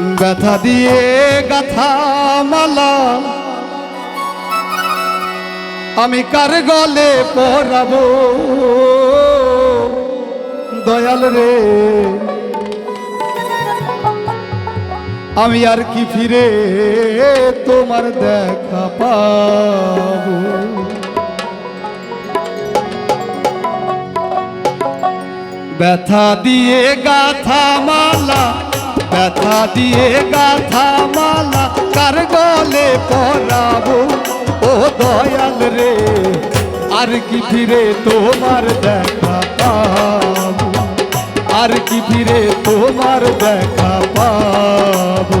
ব্যথা দিয়ে গাথা মালা। আমি কার গলে পরাবো? দয়াল রে। আমি আর কি ফিরে তোমার দেখা পাবো? ব্যথা দিয়ে গাথা মালা। ব্যথা দিয়ে গাথা মালা কার গলে পরাবো? ও দয়াল রে, আর কি ফিরে তোমার দেখা পাবো? আর কি ফিরে তোমার দেখা পাবো?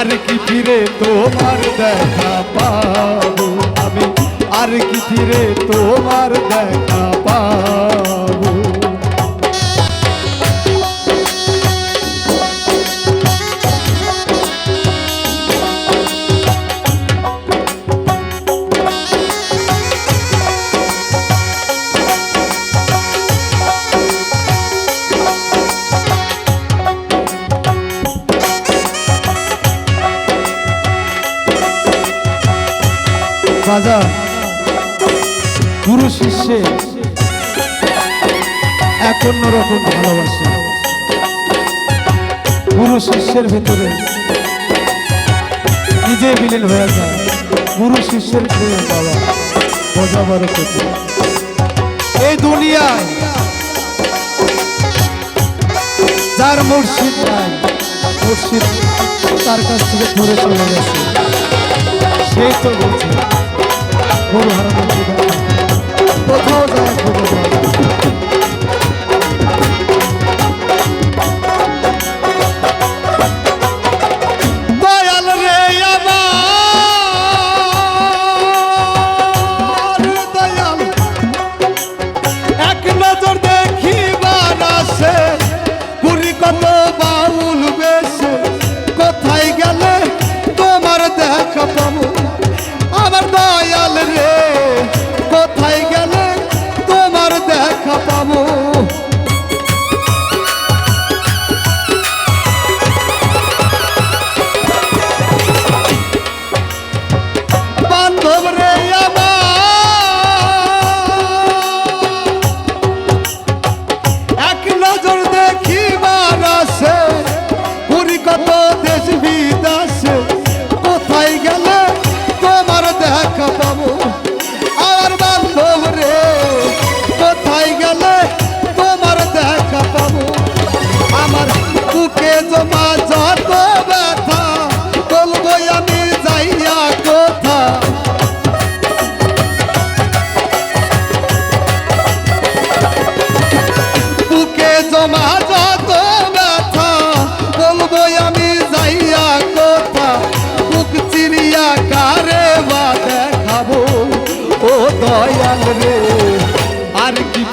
আর কি ফিরে তোমার দেখা পাবো আমি? আর কি ফিরে তোমার দেখা পাবো? বাজার গুরু শিষ্যে এক অন্যরকম ভালোবাসে। গুরু শিষ্যের ভেতরে নিজে বিলীন হয়ে যায় গুরু শিষ্যের প্রেম বাবা বোঝাবার কঠিন এই দুনিয়ায় যার মুর্শিদ নাই, মুর্শিদ তার কাছ থেকে ধরে চলে গেছে। সেই তো বলছে। গরু হারানোর। কোথাও যায় খবর পাওয়া